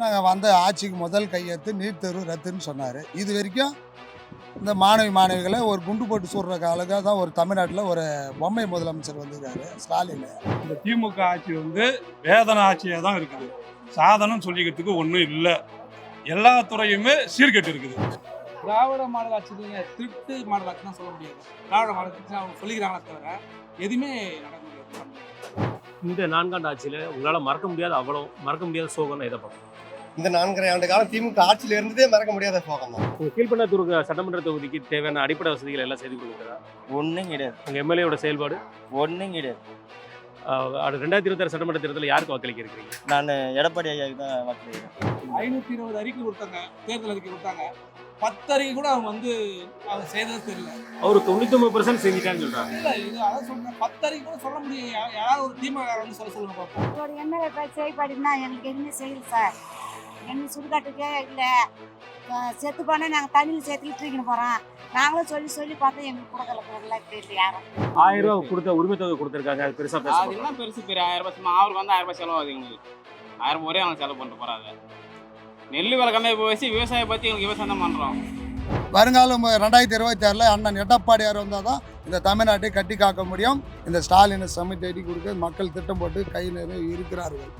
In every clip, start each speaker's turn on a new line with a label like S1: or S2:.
S1: நாங்கள் வந்த ஆட்சிக்கு முதல் கையெழுத்து நீட் தேர்வு ரத்துன்னு சொன்னார். இது வரைக்கும் இந்த மாணவி மாணவிகளை ஒரு குண்டு போட்டு சுடுற காலக்காக தான் ஒரு தமிழ்நாட்டில் ஒரு பொம்மை முதலமைச்சர் வந்திருக்காரு ஸ்டாலின்.
S2: இந்த திமுக ஆட்சி வந்து வேதனை ஆட்சியாக தான் இருக்குது. சாதனம் சொல்லிக்கிறதுக்கு ஒன்றும் இல்லை. எல்லா துறையுமே சீர்கெட்டு இருக்குது.
S3: திராவிட மாடல் ஆட்சி திருட்டு மாடல் ஆட்சி தான் சொல்ல முடியாது. திராவிட மாடல் அவங்க சொல்லிக்கிறாங்களே தவிர எதுவுமே நடக்க முடியாது.
S4: இந்த நான்காண்டு ஆட்சியில் உங்களால் மறக்க முடியாத அவ்வளோ மறக்க முடியாத சோகம் எதை பார்க்கணும்
S5: இந்த நான்கரை ஆண்டு காலம் திமுக ஆட்சியில இருந்ததே மறக்க முடியாத சோகம் தான்.
S4: கீழ்பண்ணத்தூர் சட்டமன்ற தொகுதிக்கு தேவையான அடிப்படை வசதிகள் எல்லாம் செய்து கொடுக்குறா
S6: ஒன்றும் கிடையாது.
S4: உங்கள் எம்எல்ஏவோட செயல்பாடு?
S6: ஒன்றும் கிடையாது.
S4: அது ரெண்டாயிரத்தி இருபத்தாறு சட்டமன்ற தேர்தலில் யாருக்கு வாக்களிக்க இருக்கிறீங்க
S6: நான் எடப்பாடி ஐயாவுக்கு தான் வாக்களிக்கிறேன்.
S3: ஐநூத்தி இருபது அறிக்கை கொடுத்தாங்க தேர்தல் அறிக்கை கொடுத்தாங்க. பத்து அறிக்கை கூட அவங்க வந்து அவங்க செய்தது தெரியல.
S4: அவர் தொண்ணூத்தொம்பது பர்சன்ட் செஞ்சிட்டான்னு சொல்கிறாங்க
S3: இல்ல இது அதான் சொல்றேன். பத்து அறிக்கை கூட சொல்ல முடியும் யாராவது ஒரு திமுக வந்து சொல்ல சொல்லுங்க பார்ப்போம்
S7: ஒரு எம்எல்ஏ பேர் செயல்பாடுனா எங்களுக்கு எதுவுமே செய்யல சார்? எங்களுக்கு சுடுகாட்டுக்கே இல்லை. செத்து போனால் நாங்கள் தண்ணியில் சேர்த்து இட்டுக்கின்னு போகிறோம் நாங்களும் சொல்லி சொல்லி பார்த்தோம் எங்களுக்கு கொடுக்கல கொடுக்கல தெரியல யாரும்.
S4: ஆயிரம் ரூபா கொடுத்த உரிமை தொகை கொடுத்துருக்காங்க. அது பெருசாக பேச
S8: என்ன பெருசு பெரிய ஆயிரம் ரூபாய் சும்மா அவருக்கு வந்து ஆயிரம் ரூபாய் செலவாகுது எங்களுக்கு. ஆயிரம் ரூபாய் ஒரே அவங்க செலவு பண்ணிட்டு போறாங்க நெல் விலை கம்மியாக போய் விவசாயம் பற்றி எங்களுக்கு விவசாயம் தான் பண்ணுறோம்
S1: வருங்காலம் ரெண்டாயிரத்தி இருபத்தி ஆறில் அண்ணன் எடப்பாடியார் வந்தால் தான் இந்த தமிழ்நாட்டை கட்டி காக்க முடியும். இந்த ஸ்டாலினை சமி தேடி கொடுக்க மக்கள் திட்டம் போட்டு கை நிறைய இருக்கிறார்கள்.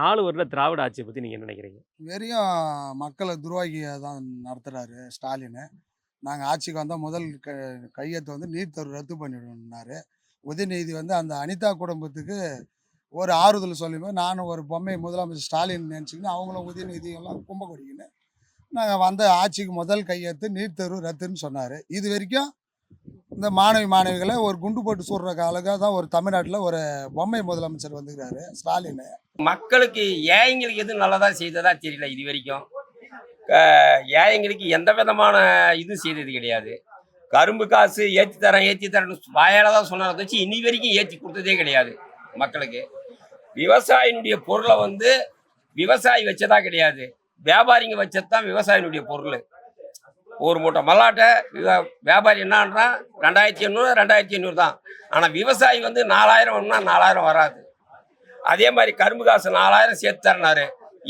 S4: நாலு வருட திராவிட ஆட்சியை பற்றி நீங்கள் என்ன நினைக்கிறீங்க?
S1: வெறியும் மக்களை துருவாகியை தான் நடத்துகிறாரு ஸ்டாலின். நாங்கள் ஆட்சிக்கு வந்தால் முதல் க கையத்தை வந்து நீர்த்தர் ரத்து பண்ணிவிடணுன்னாரு உதயநிதி வந்து அந்த அனிதா குடும்பத்துக்கு ஒரு ஆறுதல் சொல்லும்போது நானும் ஒரு பொம்மை முதலமைச்சர் ஸ்டாலின் நினச்சிக்கின்னு அவங்களும் உதயநிதியெல்லாம் எல்லாம் நாங்கள் வந்த ஆட்சிக்கு முதல் கையெழுத்து நீட் தேர்வு ரத்துன்னு சொன்னார். இது வரைக்கும் இந்த மாணவி மாணவிகளை ஒரு குண்டு போட்டு சுடுற காலக்காக தான் ஒரு தமிழ்நாட்டில் ஒரு பொம்மை முதலமைச்சர் வந்துக்கிறாரு ஸ்டாலின்.
S9: மக்களுக்கு ஏழைங்களுக்கு எதுவும் நல்லதாக செய்ததா தெரியல இது வரைக்கும். ஏழைங்களுக்கு எந்த விதமான இதுவும் செய்தது கிடையாது. கரும்பு காசு ஏற்றி தரேன் ஏற்றி தரேன்னு வாயால் தான் சொன்னதை வச்சு இனி வரைக்கும் ஏற்றி கொடுத்ததே கிடையாது மக்களுக்கு. விவசாயினுடைய பொருளை வந்து விவசாயி வச்சதா கிடையாது. வியாபாரிங்க வச்சது தான் விவசாயினுடைய பொருள். ஒரு மூட்டை. மல்லாட்டை வியாபாரி என்னன்றான்? ரெண்டாயிரத்தி எண்ணூறு ரெண்டாயிரத்தி எண்ணூறு தான். ஆனால் விவசாயி வந்து நாலாயிரம்னா நாலாயிரம் வராது. அதே மாதிரி கரும்பு காசு நாலாயிரம் சேர்த்து தரனாரு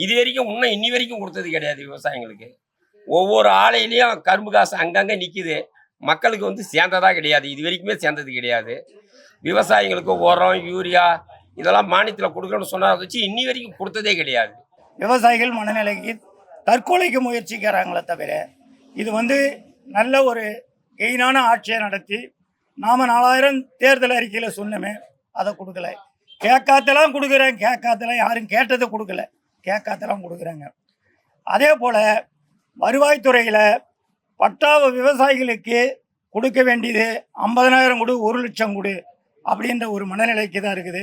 S9: இது வரைக்கும் இன்னும் இன்னி வரைக்கும் கொடுத்தது கிடையாது விவசாயிங்களுக்கு ஒவ்வொரு ஆலையிலையும் கரும்பு காசு அங்கங்கே நிற்கிது மக்களுக்கு வந்து சேர்ந்ததாக கிடையாது. இது வரைக்குமே சேர்ந்தது கிடையாது. விவசாயிங்களுக்கு உரம் யூரியா இதெல்லாம் மானியத்தில் கொடுக்கணும்னு சொன்னதை வச்சு இன்னி வரைக்கும் கொடுத்ததே கிடையாது.
S10: விவசாயிகள் மனநிலைக்கு தற்கொலைக்கு முயற்சிக்கிறாங்களே தவிர இது வந்து நல்ல ஒரு கெயினான ஆட்சியை நடத்தி நாம் நாலாயிரம் தேர்தல் அறிக்கையில் சொன்னோமே அதை கொடுக்கல. கேட்காத்தெல்லாம் கொடுக்குறேன் கேட்காத்தெல்லாம் யாரும் கேட்டதை கொடுக்கல. கேட்காத்தெல்லாம் கொடுக்குறாங்க. அதே போல் வருவாய்த்துறையில் பட்டா விவசாயிகளுக்கு கொடுக்க வேண்டியது ஐம்பதனாயிரம் கொடு ஒரு லட்சம் கொடு அப்படின்ற ஒரு மனநிலைக்கு தான் இருக்குது.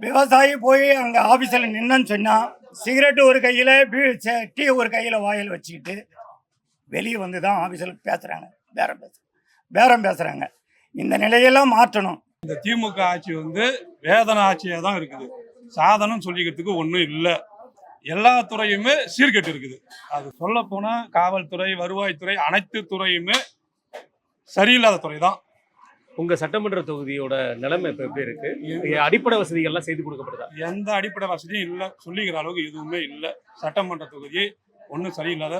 S10: விவசாயி போய் அங்கே ஆஃபீஸில் நின்னன்னு சொன்னால் சிகரெட்டு ஒரு கையில் டீ ஒரு கையில் வாயில் வச்சுக்கிட்டு வெளியே வந்து தான் ஆஃபீஸில் பேசுகிறாங்க பேரம் பேச பேரம் பேசுகிறாங்க இந்த நிலையெல்லாம் மாற்றணும்.
S2: இந்த திமுக ஆட்சி வந்து வேதனை ஆட்சியாக தான் இருக்குது. சாதனம் சொல்லிக்கிறதுக்கு ஒன்றும் இல்லை. எல்லா துறையுமே சீர்கெட்டு இருக்குது. அது சொல்லப்போனால் காவல்துறை வருவாய்த்துறை அனைத்து துறையுமே சரியில்லாத துறை தான்
S4: உங்கள் சட்டமன்ற தொகுதியோட நிலைமை இப்போ எப்படி இருக்கு? அடிப்படை வசதிகள்லாம் செய்து கொடுக்கப்படுதா?
S2: எந்த அடிப்படை வசதியும் இல்லை. சொல்லிக்கிற அளவுக்கு எதுவுமே இல்லை. சட்டமன்ற தொகுதி ஒன்றும் சரியில்லாத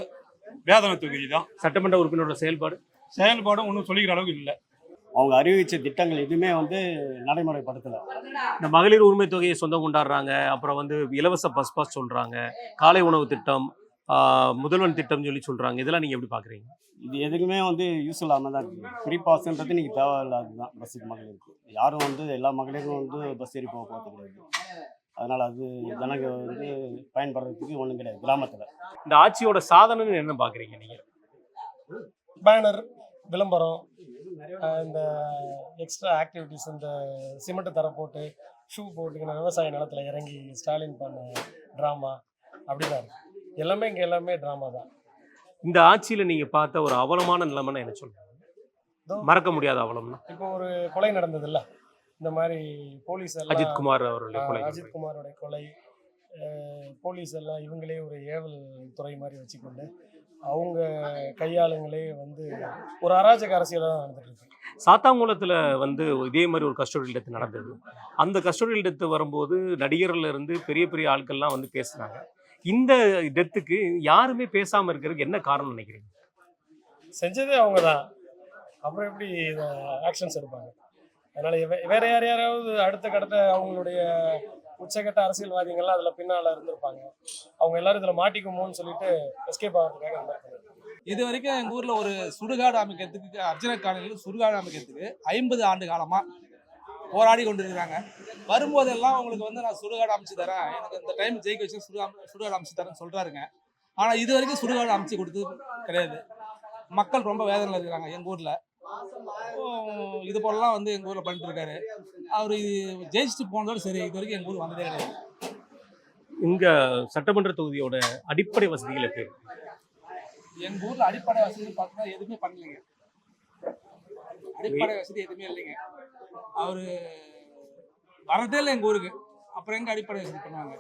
S2: வேதனை தொகுதி தான்.
S4: சட்டமன்ற உறுப்பினரோட செயல்பாடு?
S2: செயல்பாடும் ஒன்றும் சொல்லிக்கிற அளவுக்கு இல்லை.
S5: அவங்க அறிவிச்ச திட்டங்கள் எதுவுமே வந்து நடைமுறைப்படுத்தல.
S4: இந்த மகளிர் உரிமை தொகையை சொந்தம் கொண்டாடுறாங்க. அப்புறம் வந்து இலவச பஸ் பாஸ் சொல்றாங்க. காலை உணவு திட்டம் முதல்வன் திட்டம் சொல்லி சொல்றாங்க. இதெல்லாம் நீங்க எப்படி பாக்குறீங்க?
S5: இது எதுக்குமே வந்து யூஸ் இல்லாமல் தான் இருக்குது ஃப்ரீ பாஸ்ன்றது நீங்கள் தேவையில்லாது தான். பஸ்ஸுக்கு மகளிருக்கு யாரும் வந்து எல்லா மகளிரும் வந்து பஸ் ஏறி போக போகிறது கிடையாது. அதனால் அது ஜனங்க வந்து பயன்படுறதுக்கு ஒன்றும் கிடையாது. கிராமத்தில்.
S4: இந்த ஆட்சியோட சாதனைன்னு என்ன பாக்குறீங்க நீங்க?
S11: பேனர் விளம்பரம் இந்த எக்ஸ்ட்ரா ஆக்டிவிட்டீஸ் இந்த சிமெண்ட் தர போட்டு ஷூ போட்டுக்கின விவசாய நிலத்துல இறங்கி ஸ்டாலின் பண்ண ட்ராமா அப்படிதான் இருக்கு. எல்லாமே இங்கே எல்லாமே ட்ராமா தான்.
S4: இந்த ஆட்சியில நீங்க பார்த்த ஒரு அவலமான நிலைமைன்னு என்ன சொல்லுங்க மறக்க முடியாத அவலம்னா?
S11: இப்போ ஒரு கொலை நடந்ததுல்ல. இந்த மாதிரி போலீஸ் எல்லாம்
S4: அஜித் குமார் அவருடைய கொலை.
S11: அஜித் குமாரோட கொலை போலீஸ் எல்லாம் இவங்களே ஒரு ஏவல் துறை மாதிரி வச்சுக்கொண்டு
S12: அவங்க கையாளுங்களே வந்து ஒரு அராஜக அரசியலாக தான் நடந்துட்டு இருக்கு.
S4: சாத்தாங்குளத்தில் வந்து இதே மாதிரி ஒரு கஸ்டோடியல் டெத் நடந்தது. அந்த கஸ்டோடியல் டெத் வரும்போது நடிகர்ல இருந்து பெரிய பெரிய ஆட்கள்லாம் வந்து பேசுனாங்க. இந்த டெத்துக்கு யாருமே பேசாம இருக்கிறதுக்கு என்ன காரணம் நினைக்கிறீங்க?
S12: செஞ்சதே அவங்க தான் அப்புறம் எப்படி ஆக்ஷன்ஸ் எடுப்பாங்க? அதனால வே- வேற யார் யாராவது அடுத்த கட்ட அவங்களுடைய உச்சக்கட்ட அரசியல்வாதிகள்லாம் அதில் பின்னால் இருந்திருப்பாங்க. அவங்க எல்லாரும் இதில் மாட்டிக்குமோன்னு சொல்லிட்டு எஸ்கேப் ஆகிறதுக்காக பண்ணிருக்காங்க.
S3: இது வரைக்கும் எங்கள் ஊரில் ஒரு சுடுகாடு அமைக்கிறதுக்கு அர்ஜுன காலனியில் சுடுகாடு அமைக்கிறதுக்கு ஐம்பது ஆண்டு காலமாக போராடி கொண்டு இருக்கிறாங்க வரும்போதெல்லாம் உங்களுக்கு வந்து நான் சுடுகாடு அமைச்சு தரேன். எனக்கு இந்த டைம் ஜெயிக்க வச்சு சுடுகா சுடுகாடு அமைச்சு தரேன்னு சொல்கிறாருங்க ஆனால் இது வரைக்கும் சுடுகாடு அமைச்சு கொடுத்தது கிடையாது. மக்கள் ரொம்ப வேதனையில் இருக்கிறாங்க எங்கள் ஊரில். இது போலலாம் வந்து எங்கள் ஊரில் பண்ணிட்டு இருக்காரு அவர் இது ஜெயிச்சுட்டு போனதோட சரி இது வரைக்கும் எங்கள் ஊர் வந்ததே கிடையாது.
S4: இங்க சட்டமன்ற தொகுதியோட அடிப்படை வசதிகள் எப்படி? இருக்கு?
S3: எங்க ஊர்ல அடிப்படை வசதி பார்த்தா எதுவுமே பண்ணலைங்க. அடிப்படை வசதி எதுவுமே இல்லைங்க. அவரு வரதே இல்லை எங்க ஊருக்கு. அப்புறம் எங்க அடிப்படை வசதி பண்ணுவாங்க.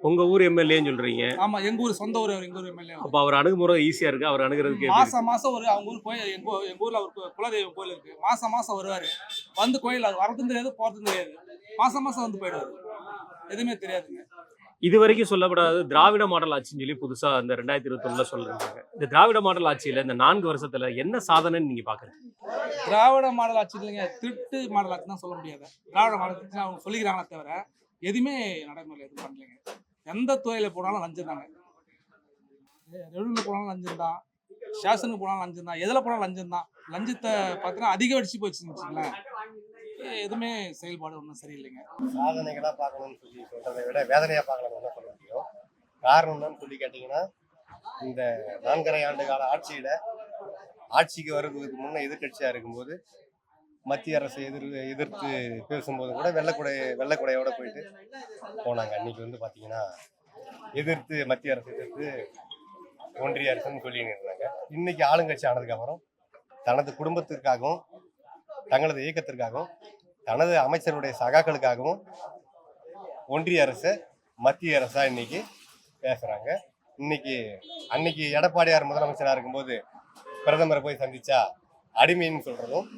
S4: உங்க ஊர் எம்எல்ஏன்னு சொல்றீங்க.
S3: ஆமா எங்க ஊர் சொந்த ஊர் அவர் எங்க ஊர் எம்எல்ஏ.
S4: அப்ப அவர் அணுகுமுறை ஈஸியா இருக்கு? அவர் அணுகிறதுக்கு?
S3: மாசம் மாசம் ஒரு அவங்க ஊர் கோயில் எங்க எங்க ஊர்ல கு- குலதெய்வம் கோயில் இருக்கு. மாசம் மாசம் வருவாரு. வந்து கோயில் அது வரதும் தெரியாது போறதும் தெரியாது. மாசம் மாசம் வந்து போயிடுவாரு. எதுவுமே தெரியாதுங்க.
S4: இது வரைக்கும் சொல்லப்படாத திராவிட மாடல் ஆட்சின்னு சொல்லி புதுசா இந்த ரெண்டாயிரத்தி இருபத்தி சொல்றாங்க. இந்த திராவிட மாடல் ஆட்சியில இந்த நான்கு வருஷத்துல என்ன சாதனைன்னு நீங்க பாக்குறீங்க?
S3: திராவிட மாடல் ஆட்சி இல்லைங்க திருட்டு மாடல் ஆட்சி தான் சொல்ல முடியாது. திராவிட மாடல் ஆட்சி அவங்க சொல்லிக்கிறாங்களே தவிர எதுவுமே நடைமுறையில் எதுவும் பண்ணலைங்க. எந்த துறையில போனாலும் லஞ்சம் தாங்க ரெவன்யூல போனாலும் லஞ்சம் தான் ஸ்டேஷனுக்கு போனாலும் லஞ்சம் தான் எதில் போனாலும் லஞ்சம் தான் லஞ்சத்தை பார்த்தீங்கன்னா அதிகரிச்சு போச்சுன்னு வச்சுங்களேன் எதுவுமே செயல்பாடு ஒன்றும் சரியில்லைங்க.
S13: சாதனைகளாக பார்க்கணும்னு சொல்லி சொல்கிறத விட வேதனையாக பார்க்கணும் என்ன சொல்ல முடியும்? காரணம் என்னன்னு சொல்லி கேட்டிங்கன்னா இந்த நான்கரை ஆண்டு கால ஆட்சியில் ஆட்சிக்கு வருவதற்கு முன்னே எதிர்க்கட்சியாக இருக்கும்போது மத்திய அரசை எதிர் எதிர்த்து பேசும்போது கூட வெள்ளக்குடை வெள்ளக்குடையோட போயிட்டு போனாங்க. அன்னைக்கு வந்து பார்த்தீங்கன்னா எதிர்த்து மத்திய அரசை எதிர்த்து ஒன்றிய அரசுன்னு சொல்லின்னு இருந்தாங்க. இன்னைக்கு ஆளுங்கட்சி ஆனதுக்கப்புறம் தனது குடும்பத்திற்காகவும் தங்களது இயக்கத்திற்காகவும் தனது அமைச்சருடைய சகாக்களுக்காகவும் ஒன்றிய அரசு மத்திய அரசா இன்னைக்கு பேசுறாங்க. இன்னைக்கு அன்னைக்கு எடப்பாடியார் முதலமைச்சராக இருக்கும்போது பிரதமரை போய் சந்திச்சா அடிமைன்னு சொல்றதும்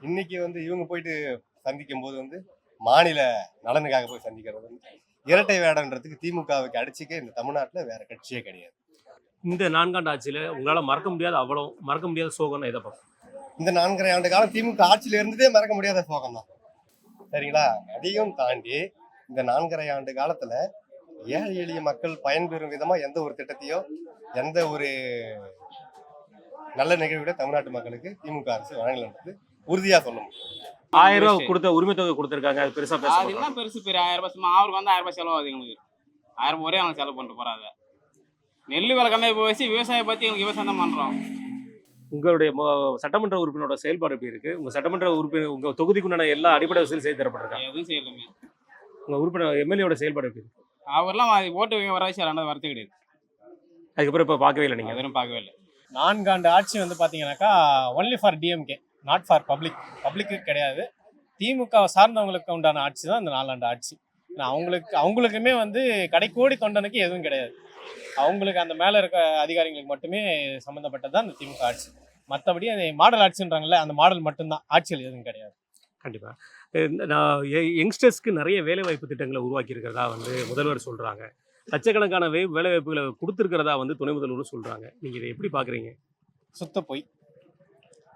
S13: இன்னைக்கு வந்து இவங்க போயிட்டு சந்திக்கும் போது வந்து மாநில நலனுக்காக போய் சந்திக்கிறது இரட்டை வேடன்றதுக்கு திமுகவுக்கு அடிச்சுக்க இந்த தமிழ்நாட்டில் வேற கட்சியே கிடையாது.
S4: இந்த நான்காண்டு ஆட்சியில் உங்களால் மறக்க முடியாத அவ்வளோ மறக்க முடியாத சோகம்னா எதை பார்ப்போம்
S13: இந்த நான்கரை ஆண்டு காலம் திமுக ஆட்சியில இருந்ததே மறக்க முடியாத சோகம் தான். சரிங்களா? அதையும் தாண்டி இந்த நான்கரை ஆண்டு காலத்துல ஏழை எளிய மக்கள் பயன்பெறும் விதமா எந்த ஒரு திட்டத்தையோ எந்த ஒரு நல்ல நிகழ்விட தமிழ்நாட்டு மக்களுக்கு திமுக அரசு வழங்கலன்றது உறுதியா சொல்ல முடியும்.
S4: ஆயிரம் ரூபாய் கொடுத்த உரிமை தொகை கொடுத்திருக்காங்க. அது பெருசா பேச
S8: அது என்ன பெருசு பெரிய ஆயிரம் ரூபாய் சும்மா அவருக்கு வந்து ஆயிரம் ரூபாய் செலவாகுது எங்களுக்கு. ஆயிரம் ரூபாய் ஒரே அவங்க செலவு பண்ணிட்டு போறாங்க நெல் விலை கம்மியாக போய் விவசாயம் பற்றி எங்களுக்கு விவசாயம் தான் பண்ணுறோம்
S4: உங்களுடைய மொ- சட்டமன்ற உறுப்பினரோட செயல்பாடு எப்படி இருக்கு? உங்க சட்டமன்ற உறுப்பினர் உங்க தொகுதிக்குண்டான எல்லா அடிப்படை வசதியும் செய்து தரப்பட்டிருக்காங்க
S8: எதுவும் செய்யலைங்க
S4: உங்க உறுப்பினர் எம்எல்ஏட செயல்பாடு எப்படி இருக்கு?
S8: அவர்லாம் ஓட்டு வைக்க வர வச்சு ரெண்டாவது வரது கிடையாது.
S4: அதுக்கப்புறம் இப்ப பார்க்கவே இல்லை நீங்க?
S8: எதுவும் பார்க்கவே இல்லை.
S12: நான்காண்டு ஆட்சி வந்து பார்த்தீங்கன்னாக்கா only for DMK not for public பப்ளிக்கு கிடையாது. திமுக சார்ந்தவங்களுக்கு உண்டான ஆட்சி தான் இந்த நாலாண்டு ஆட்சி. அவங்களுக்கு அவங்களுக்குமே வந்து கடைக்கோடி தொண்டனுக்கு எதுவும் கிடையாது. அவங்களுக்கு அந்த மேலே இருக்க அதிகாரிகளுக்கு மட்டுமே சம்மந்தப்பட்டது தான் இந்த திமுக ஆட்சி. மற்றபடி அந்த மாடல் ஆட்சின்றாங்கல்ல அந்த மாடல் மட்டும்தான். ஆட்சியில் எதுவும் கிடையாது.
S4: கண்டிப்பா. அஹ் நான் யங்ஸ்டர்ஸ்க்கு நிறைய வேலை வாய்ப்பு திட்டங்களை உருவாக்கி இருக்கிறதா வந்து முதல்வர் சொல்றாங்க. லட்சக்கணக்கான வே வேலை வாய்ப்புகளை கொடுத்துருக்கிறதா வந்து துணை முதல்வரும் சொல்றாங்க. நீங்க இதை எப்படி பாக்குறீங்க?
S12: சுத்த பொய்.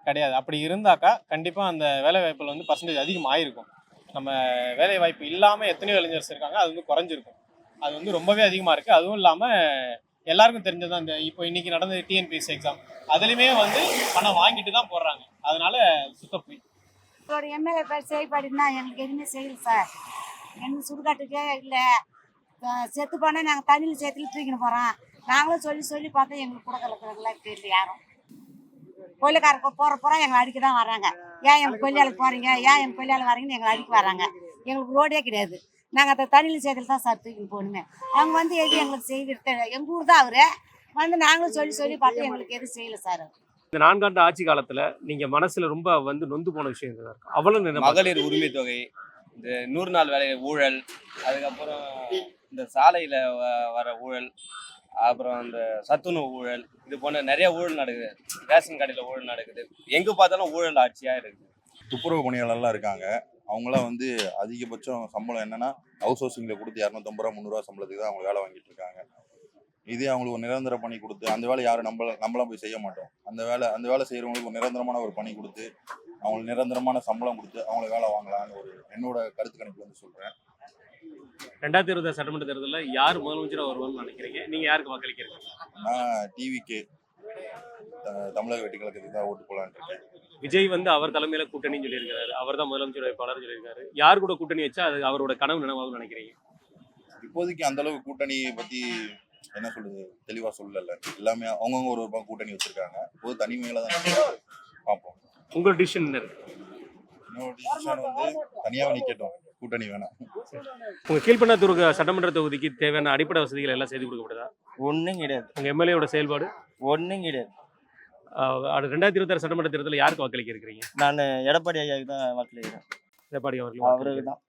S12: கிடையாது. அப்படி இருந்தாக்கா கண்டிப்பாக அந்த வேலை வாய்ப்பில் வந்து பர்சன்டேஜ் அதிகமாக ஆயிருக்கும். நம்ம வேலை வாய்ப்பு இல்லாமல் எத்தனையோ இளைஞர்ஸ் இருக்காங்க அது வந்து குறைஞ்சிருக்கும். அது வந்து ரொம்பவே அதிகமாக இருக்குது அதுவும் இல்லாமல் எல்லாருக்கும் தெரிஞ்சதான் இந்த இப்போ இன்னைக்கு நடந்த டிஎன்பிஎஸ்சி எக்ஸாம் அதுலேயுமே வந்து பணம் வாங்கிட்டு தான் போடுறாங்க. அதனால சுத்த பொய்.
S7: ஒரு எம்எல்ஏ பேர் செயல்பாடுனா எங்களுக்கு எதுவுமே செய்யல சார். எங்களுக்கு சுடுகாட்டுக்கே இல்லை. செத்து போனால் நாங்கள் தண்ணியில் சேர்த்து தூக்கின்னு போகிறோம் நாங்களும் சொல்லி சொல்லி பார்த்தா எங்களுக்கு கொடுக்கல தெரியல யாரும். கொல்லிக்காரங்க போகிற போகிறோம் எங்களை அடிக்க தான் வராங்க. ஏன் எங்கள் கொல்லியாளுக்கு போகிறீங்க ஏன் எங்கள் கொல்லியாளுக்கு வரீங்கன்னு எங்களை அடிக்க வராங்க. எங்களுக்கு ரோடே கிடையாது. நாங்கள் அந்த தண்ணியில் சேர்த்துல தான் சார் தூக்கின்னு போகணுமே. அவங்க வந்து எது எங்களுக்கு செய்து எங்கள் ஊர் தான் அவர். வந்து நாங்களும் சொல்லி சொல்லி பார்த்தா எங்களுக்கு எதுவும் செய்யலை சார்
S4: இந்த நான்காண்டு ஆட்சி காலத்துல நீங்க மனசுல ரொம்ப வந்து நொந்து போன விஷயம் இதுதான் இருக்கு? அவ்வளவு என்ன
S14: மகளிர் உரிமை தொகை இந்த நூறு நாள் வேலை ஊழல் அதுக்கப்புறம் இந்த சாலையில் வர ஊழல் அப்புறம் அந்த சத்துணவு ஊழல் இது போன்ற நிறைய ஊழல் நடக்குது. ரேஷன் கடையில் ஊழல் நடக்குது. எங்கே பார்த்தாலும் ஊழல் ஆட்சியாக இருக்குது
S15: துப்புரவு பணியாளர்லாம் இருக்காங்க. அவங்களாம் வந்து அதிகபட்சம் சம்பளம் என்னன்னா ஹவுஸ் ஹவுசிங்கில் கொடுத்து இரநூத்தம்பது ரூபா முந்நூறுவா சம்பளத்துக்கு தான் அவங்க வேலை வாங்கிட்டு இருக்காங்க. இதே அவங்களுக்கு ஒரு நிரந்தர பணி கொடுத்து அந்த வேலை யாரும் நம்மள நம்மளாம் போய் செய்ய மாட்டோம். அந்த வேலை அந்த வேலை செய்கிறவங்களுக்கு ஒரு நிரந்தரமான ஒரு பணி கொடுத்து அவங்களுக்கு நிரந்தரமான சம்பளம் கொடுத்து அவங்கள வேலை வாங்கலாம்னு ஒரு என்னோட கருத்து கணிப்பு வந்து சொல்கிறேன்
S4: ரெண்டாயிரத்தி இருபது சட்டமன்ற தேர்தலில் யார் முதலமைச்சராக வருவான்னு நினைக்கிறீங்க? நீங்க யாருக்கு வாக்களிக்கிறீங்க?
S15: நான் டிவிக்கு தமிழக வெட்டி கழகத்துக்கு தான் ஓட்டு போலான்னு இருக்கேன்.
S4: விஜய் வந்து அவர் தலைமையில கூட்டணின்னு சொல்லியிருக்காரு. அவர் தான் முதலமைச்சர் வேட்பாளர் சொல்லியிருக்காரு. யார் கூட கூட்டணி வச்சா அது அவரோட கனவு நினைவாகும் நினைக்கிறீங்க?
S15: இப்போதைக்கு அந்த அளவுக்கு கூட்டணியை பற்றி என்ன சொல்றது? தெளிவாக சொல்லல. எல்லாமே அவங்கவுங்க ஒரு ஒரு கூட்டணி வச்சிருக்காங்க. ஒரு தனிமையில தான் பார்ப்போம்.
S4: உங்களோட டிசிஷன் என்ன
S15: இன்னொரு டிசிஷன் வந்து தனியாக நிற்கட்டும் கூட்டணி வேணாம்.
S4: உங்க கீழ்பண்ணாத்தூர் சட்டமன்ற தொகுதிக்கு தேவையான அடிப்படை வசதிகள் எல்லாம் செய்து கொடுக்கப்படுதா?
S6: ஒன்றும் கிடையாது.
S4: உங்க எம்எல்ஏவோட செயல்பாடு?
S6: ஒன்றும் கிடையாது.
S4: ரெண்டாயிரத்தி இருபத்தாறு சட்டமன்ற தேர்தலில் யாருக்கு வாக்களிக்க இருக்கிறீங்க?
S6: நான் எடப்பாடி ஐயாவுக்கு தான் வாக்களிக்கிறேன்.
S4: எடப்பாடி அவர்கள்
S6: அவருக்கு தான்.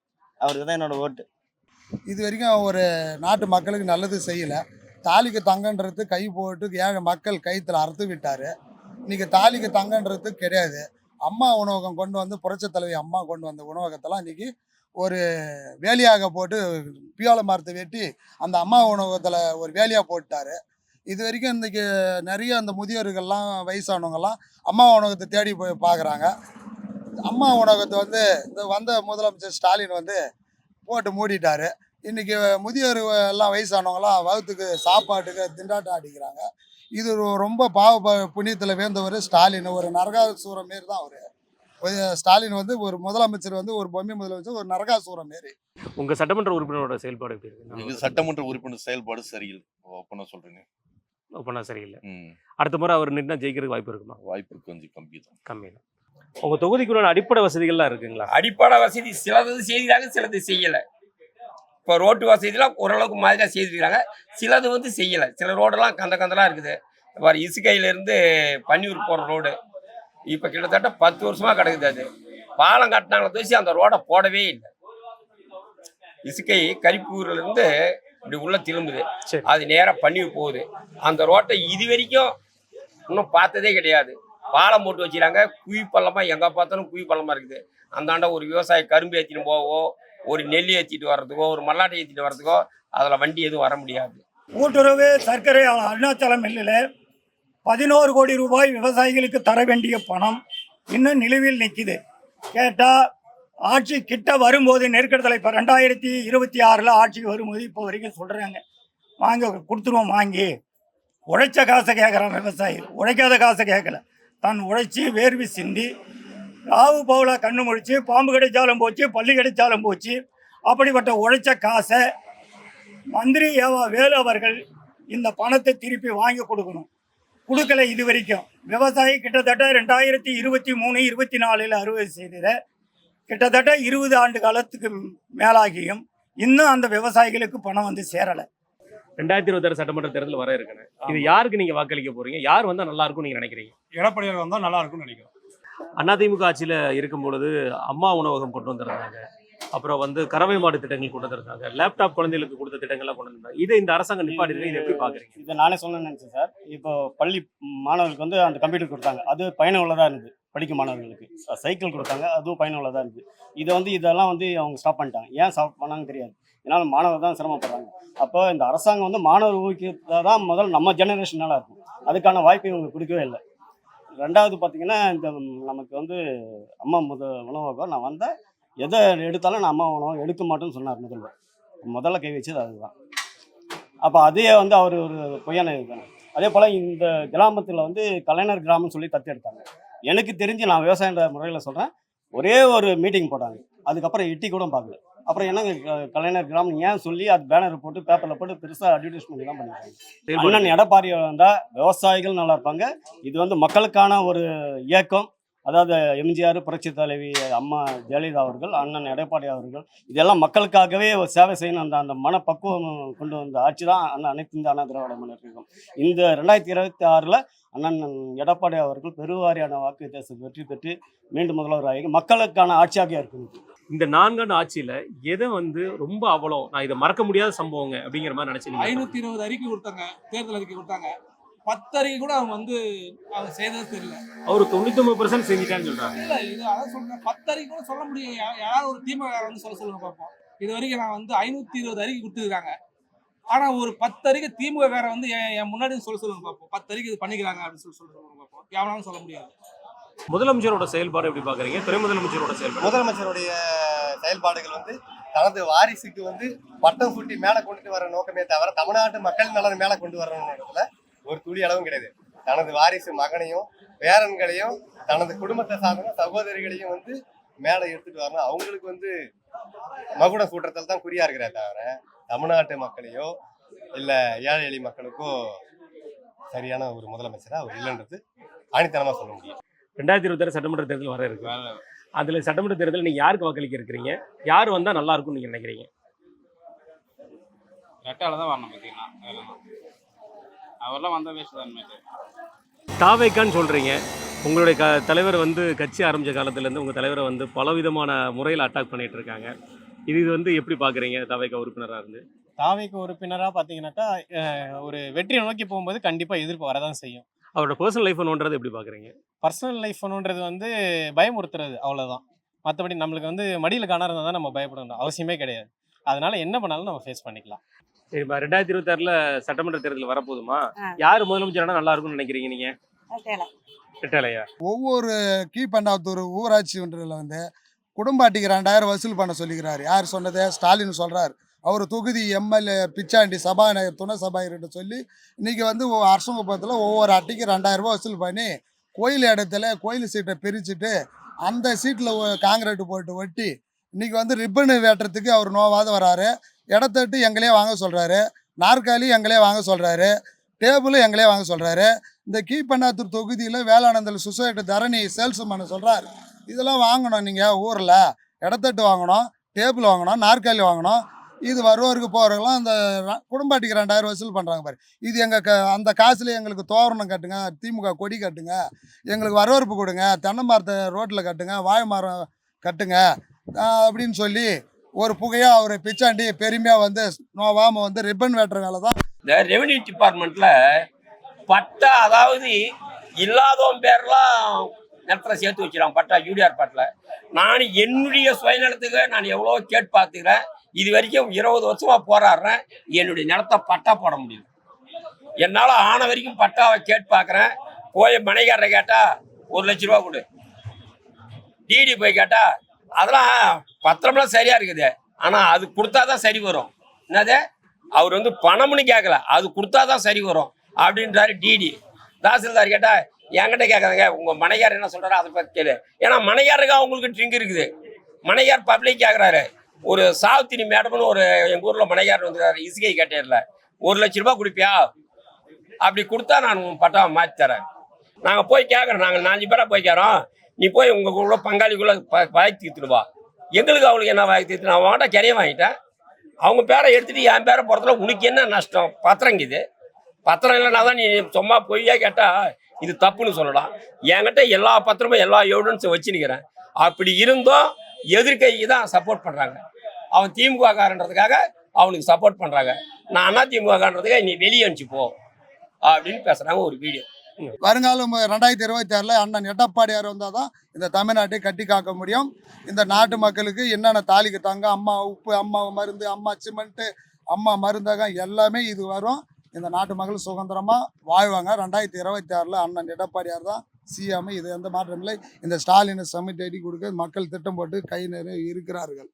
S6: அவருக்கு தான் என்னோட ஓட்டு.
S1: இது வரைக்கும் ஒரு நாட்டு மக்களுக்கு நல்லது செய்யலை. தாலிக்கு தங்கன்றது கை போட்டு ஏழை மக்கள் கைத்தில் அறுத்து விட்டார். இன்னைக்கு தாலிக்கு தங்கன்றது கிடையாது. அம்மா உணவகம் கொண்டு வந்து புரட்சித் தலைவி அம்மா கொண்டு வந்த உணவகத்தெல்லாம் இன்னைக்கு ஒரு வேலியாக போட்டு பியோல மரத்தை வெட்டி அந்த அம்மா உணவகத்தில் ஒரு வேலியாக போட்டார் இது வரைக்கும் இன்றைக்கி நிறைய அந்த முதியோர்கள்லாம் வயசானவங்கெல்லாம் அம்மா உணவகத்தை தேடி போய் பார்க்குறாங்க அம்மா உணவகத்தை வந்து இந்த வந்த முதலமைச்சர் ஸ்டாலின் வந்து போட்டு மூடிட்டார். இன்றைக்கி முதியோர் எல்லாம் வயசானவங்களாம் வகுத்துக்கு சாப்பாட்டுக்கு திண்டாட்டம் அடிக்கிறாங்க இது ரொம்ப பாவ புண்ணியத்தில் வேந்தவர் ஸ்டாலின். ஒரு நரகாசூரம் மாரி தான் அவர். ஸ்டாலின் வந்து ஒரு முதலமைச்சர் வந்து ஒரு பொம்மை முதலமைச்சர் ஒரு நரகாசூரம் மாரி.
S4: உங்க சட்டமன்ற உறுப்பினரோட செயல்பாடு எப்படி
S15: இது
S4: இருக்கு
S15: சட்டமன்ற உறுப்பினர் செயல்பாடு சரியில்லை. ஓப்பனாக சொல்றேங்க
S4: பண்ணா சரியில்லை. அடுத்த முறை அவர் நின்னா ஜெயிக்கிறதுக்கு வாய்ப்பு இருக்குமா?
S15: வாய்ப்பு கொஞ்சம் கம்மி தான்
S4: கம்மி தான் உங்க தொகுதிக்குள்ள அடிப்படை வசதிகள்லாம் இருக்குங்களா?
S9: அடிப்படை வசதி சிலது செய்கிறாங்க சிலது செய்யலை. இப்போ ரோட்டு வசதிலாம் ஓரளவுக்கு மாதிரியாக செய்திருக்காங்க சிலது வந்து செய்யலை. சில ரோடெல்லாம் கந்த கந்தலாம் இருக்குது. பாரு இசுக்கையிலேருந்து பன்னியூர் போகிற ரோடு. இப்போ கிட்டத்தட்ட பத்து வருஷமாக கிடக்குது அது. பாலம் கட்டினாங்களே தூசி அந்த ரோடை போடவே இல்லை. இசுக்கை கரிப்பூர்லேருந்து இப்படி உள்ள திரும்புது.
S4: சரி.
S9: அது நேராக பன்னியூர் போகுது. அந்த ரோட்டை இது வரைக்கும் இன்னும் பார்த்ததே கிடையாது. பாலம் போட்டு வச்சிருக்காங்க குழி பள்ளமாக எங்கே பார்த்தாலும் குழி பள்ளமாக இருக்குது. அந்தாண்ட ஒரு விவசாயி கரும்பு ஏற்றிட்டு போவோ ஒரு நெல் ஏற்றிட்டு வர்றதுக்கோ ஒரு மல்லாட்டை ஏற்றிட்டு வர்றதுக்கோ அதில் வண்டி எதுவும் வர முடியாது.
S10: கூட்டுறவு சர்க்கரை அருணாச்சலம் மில்லில் பதினோரு கோடி ரூபாய் விவசாயிகளுக்கு தர வேண்டிய பணம் இன்னும் நிலுவையில் நிற்கிது. கேட்டால் ஆட்சி கிட்ட வரும்போது நெருக்கடுதலை இப்போ ரெண்டாயிரத்தி இருபத்தி ஆறில் ஆட்சிக்கு வரும்போது இப்போ வரைக்கும் சொல்கிறாங்க வாங்க கொடுத்துருவோம் வாங்கி. உழைச்ச காசை கேட்குறான் விவசாயி. உழைக்காத காசை கேட்கல. தான் உழைச்சி வேர்வை சிந்தி ராவு பவுலா கண்ணு முழிச்சு பாம்பு கிடைச்சாலும் போச்சு பள்ளி கிடைச்சாலும் போச்சு. அப்படிப்பட்ட உழைச்ச காசை மந்திரி ஏவா வேலு அவர்கள் இந்த பணத்தை திருப்பி வாங்கி கொடுக்கணும். கொடுக்கல இது வரைக்கும் விவசாயி கிட்டத்தட்ட ரெண்டாயிரத்தி இருபத்தி மூணு இருபத்தி நாலில் அறுவடை செய்ததை கிட்டத்தட்ட இருபது ஆண்டு காலத்துக்கு மேலாகியும் இன்னும் அந்த விவசாயிகளுக்கு பணம் வந்து சேரலை.
S4: ரெண்டாயிரத்தி இருபத்தாறு சட்டமன்ற தேர்தல் வர இருக்குன்னு இது யாருக்கு நீங்க வாக்களிக்க போறீங்க? யார் வந்தா நல்லா இருக்கும் நீங்க நினைக்கிறீங்க?
S2: எடப்பாடியார் வந்தால் நல்லா இருக்கும்னு நினைக்கிறேன்
S4: அதிமுக ஆட்சியில இருக்கும் பொழுது அம்மா உணவகம் கொண்டு வந்திருந்தாங்க. அப்புறம் வந்து கறவை மாடு திட்டங்கள் கொண்டு வந்திருக்காங்க. லேப்டாப் குழந்தைகளுக்கு கொடுத்த திட்டங்கள்லாம் கொண்டு வந்திருக்காங்க. இதை இந்த அரசாங்கம் நிப்பாட்டி இதை எப்படி பாக்குறீங்க?
S5: இதை நானே சொல்ல நினைச்சேன் சார். இப்போ பள்ளி மாணவர்களுக்கு வந்து அந்த கம்ப்யூட்டர் கொடுத்தாங்க. அது பயனுள்ளதாக இருந்தது. படிக்கும் மாணவர்களுக்கு. சைக்கிள் கொடுத்தாங்க. அதுவும் பயனுள்ளதாக இருந்தது. இதை வந்து இதெல்லாம் வந்து அவங்க ஸ்டாப் பண்ணிட்டாங்க. ஏன் ஸ்டாப் பண்ணாங்கன்னு தெரியாது. ஏன்னால் மாணவர் தான் சிரமப்படுறாங்க. அப்போ இந்த அரசாங்கம் வந்து மாணவர் ஊக்கியத்தை தான் முதல்ல நம்ம ஜெனரேஷன் நல்லா இருக்கும். அதுக்கான வாய்ப்பை இவங்க கொடுக்கவே இல்லை. ரெண்டாவது பார்த்தீங்கன்னா இந்த நமக்கு வந்து அம்மா முத உணவகம். நான் வந்தேன். எதை எடுத்தாலும் நான் அம்மா உணவகம் எடுக்க மாட்டேன்னு சொன்னார் முதல்வர். முதல்ல கை வச்சது அதுதான். அப்போ அதே வந்து அவர் ஒரு பொய்யான இதுதானே அதே போல் இந்த கிராமத்தில் வந்து கலைஞர் கிராமம்னு சொல்லி தத்து எடுத்தாங்க. எனக்கு தெரிஞ்சு நான் விவசாயன்ற முறையில் சொல்கிறேன் ஒரே ஒரு மீட்டிங் போட்டாங்க. அதுக்கப்புறம் எட்டி கூட பார்க்கல. அப்புறம் என்னங்க கலைஞர் கிராமம் ஏன் சொல்லி அது பேனர் போட்டு பேப்பரில் போட்டு பெருசாக அட்வர்டைஸ்மெண்ட் தான் பண்ணிட்டாங்க. அண்ணன் எடப்பாடி வந்தால் விவசாயிகள் நல்லா இருப்பாங்க. இது வந்து மக்களுக்கான ஒரு இயக்கம். அதாவது எம்ஜிஆர் புரட்சி தலைவி அம்மா ஜெயலலிதா அவர்கள் அண்ணன் எடப்பாடி அவர்கள் இதெல்லாம் மக்களுக்காகவே ஒரு சேவை செய்யணும் அந்த அந்த மனப்பக்குவம் கொண்டு வந்த ஆட்சி தான் அண்ணன் அனைத்து இந்த அண்ணா திராவிட முன்னேற்ற கழகம் இந்த ரெண்டாயிரத்தி இருபத்தி ஆறில் அண்ணன் எடப்பாடி அவர்கள் பெருவாரியான வாக்கு வித்தியாசத்தை வெற்றி பெற்று மீண்டும் முதல்வர் ஆகி மக்களுக்கான ஆட்சியாக இருக்குது
S4: இந்த நான்காண்டு ஆட்சியில எதை வந்து ரொம்ப அவலம் நான் இதை மறக்க முடியாத சம்பவங்க அப்படிங்கிற மாதிரி நினைச்சீங்க
S3: ஐநூத்தி இருபது அறிக்கை கொடுத்தாங்க தேர்தல் அறிக்கை கொடுத்தாங்க. பத்து அறிக்கை கூட அவங்க வந்து அவங்க செய்தது தெரியல.
S4: அவர் தொண்ணூத்தொம்பது பர்சன்ட் செஞ்சுட்டான்னு சொல்றாங்க.
S3: இல்ல இது அதான் சொல்றேன். பத்து அறிக்கை கூட சொல்ல முடியும் யார் ஒரு திமுக வந்து சொல்ல சொல்லுங்க பார்ப்போம் இது வரைக்கும் நான் வந்து ஐநூத்தி இருபது அறிக்கை கொடுத்துருக்காங்க. ஆனா ஒரு பத்து அறிக்கை திமுக வேற வந்து என் முன்னாடி சொல்ல சொல்லுங்க பார்ப்போம் பத்து அறிக்கை இது பண்ணிக்கிறாங்க அப்படின்னு சொல்லி சொல்லுங்க பார்ப்போம் எவனாலும் சொல்ல முடியாது.
S4: முதலமைச்சரோட செயல்பாடு எப்படி பாக்குறீங்க? துணை முதலமைச்சரோட செயல்பாடு.
S13: முதலமைச்சருடைய செயல்பாடுகள் வந்து தனது வாரிசுக்கு வந்து பட்டம் சூட்டி மேலே கொண்டுட்டு வர நோக்கமே தவிர தமிழ்நாட்டு மக்கள் நலன் மேலே கொண்டு வர இடத்துல ஒரு துளி அளவும் கிடையாது. தனது வாரிசு மகனையும் பேரன்களையும் தனது குடும்பத்தை சார்ந்த சகோதரிகளையும் வந்து மேலே எடுத்துட்டு வரணும். அவங்களுக்கு வந்து மகுடம் சூட்டுறதுல தான் குறியா இருக்கிறே தவிர தமிழ்நாட்டு மக்களையோ இல்லை ஏழை எளிய மக்களுக்கோ சரியான ஒரு முதலமைச்சரா அவர் இல்லைன்றது ஆணித்தனமா சொல்ல முடியும்.
S4: ரெண்டாயிரத்தி இருபத்தாறு சட்டமன்ற தேர்தல் வர இருக்கு. அதுல சட்டமன்ற தேர்தல் நீங்க யாருக்கு வாக்களிக்க இருக்கிறீங்க யார் வந்தா நல்லா இருக்கும்னு நீங்க நினைக்கிறீங்க?
S8: ரெட்டால தான் வரணும் பார்த்தீங்கன்னா வேலைலாம் அவர்லாம் வந்தால் வேஸ்ட் தான்
S4: தாவைக்கான்னு சொல்றீங்க. உங்களுடைய க தலைவர் வந்து கட்சி ஆரம்பிச்ச காலத்துலேருந்து உங்கள் தலைவரை வந்து பலவிதமான முறையில் அட்டாக் பண்ணிட்டு இருக்காங்க இது இது வந்து எப்படி பார்க்குறீங்க தாவைக்கா உறுப்பினராக இருந்து?
S12: தாவேக்கு உறுப்பினராக பார்த்தீங்கன்னாக்கா ஒரு வெற்றியை நோக்கி போகும்போது கண்டிப்பாக எதிர்ப்பு வரதான் செய்யும்.
S4: அவரோட பர்சனல் லைஃப் ஒன்றது எப்படி பார்க்குறீங்க
S12: பர்சனல் லைஃப் ஒன்றுன்றது வந்து பயமுறுத்துறது அவ்வளோதான் மற்றபடி நம்மளுக்கு வந்து மடியில் காணா இருந்தால் தான் நம்ம பயப்படணும் அவசியமே கிடையாது. அதனால என்ன பண்ணாலும் நம்ம ஃபேஸ் பண்ணிக்கலாம்.
S4: சரி இப்போ ரெண்டாயிரத்தி இருபத்தாறில் சட்டமன்ற தேர்தல் வரப்போகுதுமா?
S7: ஆ.
S4: யார் முதலமைச்சரானா நல்லா இருக்கும்னு நினைக்கிறீங்க. ரெட்டாலையா?
S1: ஒவ்வொரு கீழ்பண்டாத்தூர் ஊராட்சி ஒன்றில் வந்து குடும்ப அட்டைக்கு ரெண்டாயிரம் வசூல் பண்ண சொல்லிக்கிறாரு. யார் சொன்னது? ஸ்டாலின் சொல்கிறார் அவர் தொகுதி எம்எல்ஏ பிச்சாண்டி சபாநாயகர் துணை சபாநாயகர்கிட்ட சொல்லி இன்னைக்கு வந்து அரசங்குப்பத்தில் ஒவ்வொரு அட்டைக்கு ரெண்டாயிரம் ரூபாய் வசூல் பண்ணி கோயில் இடத்துல கோயில் சீட்டை பிரிச்சுட்டு அந்த சீட்டில் காங்கிரீட் போட்டு ஒட்டி இன்னைக்கு வந்து ரிப்பனு வெட்டுறதுக்கு அவர் நோவாத வராரு. இடத்தட்டு எங்களே வாங்க சொல்கிறாரு நாற்காலி எங்களே வாங்க சொல்கிறாரு டேபிளும் எங்களே வாங்க சொல்கிறாரு இந்த கீப்பண்ணாத்தூர் தொகுதியில் வேளாணந்தல் சொசைட்டி தரணி சேல்ஸ் பண்ண சொல்கிறார் இதெல்லாம் வாங்கணும் நீங்கள் ஊரில். இடத்தட்டு வாங்கணும் டேபிள் வாங்கணும் நாற்காலி வாங்கணும். இது வருவோருக்கு போகிறவங்களாம் அந்த குடும்பாட்டிக்கு ரெண்டாயிரம் வசூல் பண்ணுறாங்க பாரு. இது எங்கள் க அந்த காசில் எங்களுக்கு தோரணம் கட்டுங்க திமுக கொடி கட்டுங்க. எங்களுக்கு வரவேற்பு கொடுங்க தென்னை மரத்தை ரோட்டில் கட்டுங்க வாழை மரம் கட்டுங்க அப்படின்னு சொல்லி ஒரு புகையாக அவர் பிச்சாண்டி பெருமையாக வந்து நோவாமல் வந்து ரிப்பன் வெட்டுற வேலை தான்
S9: இந்த ரெவன்யூ டிபார்ட்மெண்ட்ல பட்டா அதாவது இல்லாதவன் பேர்லாம் நிலத்தில் சேர்த்து வச்சிடலாம் பட்டா யூடிஆர் பாட்டில் நான் என்னுடைய சுயநலத்துக்கு நான் எவ்வளோ கேட்டு பார்த்துக்கிறேன். இது வரைக்கும் இருபது வருஷமாக போராடுறேன். என்னுடைய நிலத்தை பட்டா போட முடியல. என்னால் ஆன வரைக்கும் பட்டாவை கேட்டு பார்க்குறேன். போய் மனைகாரரை கேட்டால் ஒரு லட்ச ரூபா கொடு. டிடி போய் கேட்டால் அதெல்லாம் பத்திரம்லாம் சரியா இருக்குது. ஆனால் அது கொடுத்தா தான் சரி வரும். என்னது? அவர் வந்து பணம்னு கேட்கல அது கொடுத்தா தான் சரி வரும். அப்படின்றாரு டிடி தாசில்தார் கேட்டா என்கிட்ட கேட்காதங்க உங்க மனையார் என்ன சொல்றாரு அதை பற்றி கேளு. ஏன்னா மனையாருக்கு அவங்களுக்கு ட்ரிங்க் இருக்குது. மனையார் பப்ளிக் கேட்குறாரு ஒரு சாவித்திரி மேடம்னு ஒரு எங்கள் ஊரில் மனையார் வந்துருக்காரு இசுகை கேட்டேரில். ஒரு லட்ச ரூபா கொடுப்பியா? அப்படி கொடுத்தா நான் உன் பட்டாவை மாற்றி தரேன். நாங்கள் போய் கேட்குறோம் நாங்கள் நாலஞ்சு பேராக போய் கேட்குறோம் நீ போய் உங்கள் கூட பங்காளிக்குள்ளே ப தீர்த்துட்டு எங்களுக்கு அவளுக்கு என்ன வாங்கி தீர்த்து நான் அவன்கிட்ட கரையை வாங்கிட்டேன். அவங்க பேரை எடுத்துகிட்டு என் பேரை போகிறதுல உனக்கு என்ன நஷ்டம்? பத்திரங்க இது. பத்திரம் இல்லைனா தான் நீ சும்மா பொய்யா கேட்டால் இது தப்புன்னு சொல்லலாம். என்கிட்ட எல்லா பத்திரமும் எல்லா எவிடன்ஸும் வச்சுன்னுக்கிறேன் அப்படி இருந்தும் எதிர்கைக்கு தான் சப்போர்ட் பண்ணுறாங்க அவன் திமுக காரன்றதுக்காக அவனுக்கு சப்போர்ட் பண்ணுறாங்க நான் அண்ணா திமுக காரன்றதுக்காக நீ வெளியே அனுப்பிச்சு போ. அப்படின்னு பேசுகிறாங்க ஒரு வீடியோ
S1: வருங்காலம் ரெண்டாயிரத்தி இருபத்தி ஆறில் அண்ணன் எடப்பாடியார் வந்தால் தான் இந்த தமிழ்நாட்டை கட்டி காக்க முடியும். இந்த நாட்டு மக்களுக்கு என்னென்ன தாலிக்கு தாங்க அம்மா உப்பு அம்மா மருந்து அம்மா சிமெண்ட்டு அம்மா மருந்தகம் எல்லாமே இது வரும். இந்த நாட்டு மக்கள் சுதந்திரமாக வாழ்வாங்க. ரெண்டாயிரத்தி இருபத்தி ஆறில் அண்ணன் எடப்பாடியார் தான் சிஎம். இது எந்த மாற்றமில்லை இந்த ஸ்டாலினை சமிட் ஐடி கொடுக்க மக்கள் திட்டம் போட்டு கை நிறைய இருக்கிறார்கள்.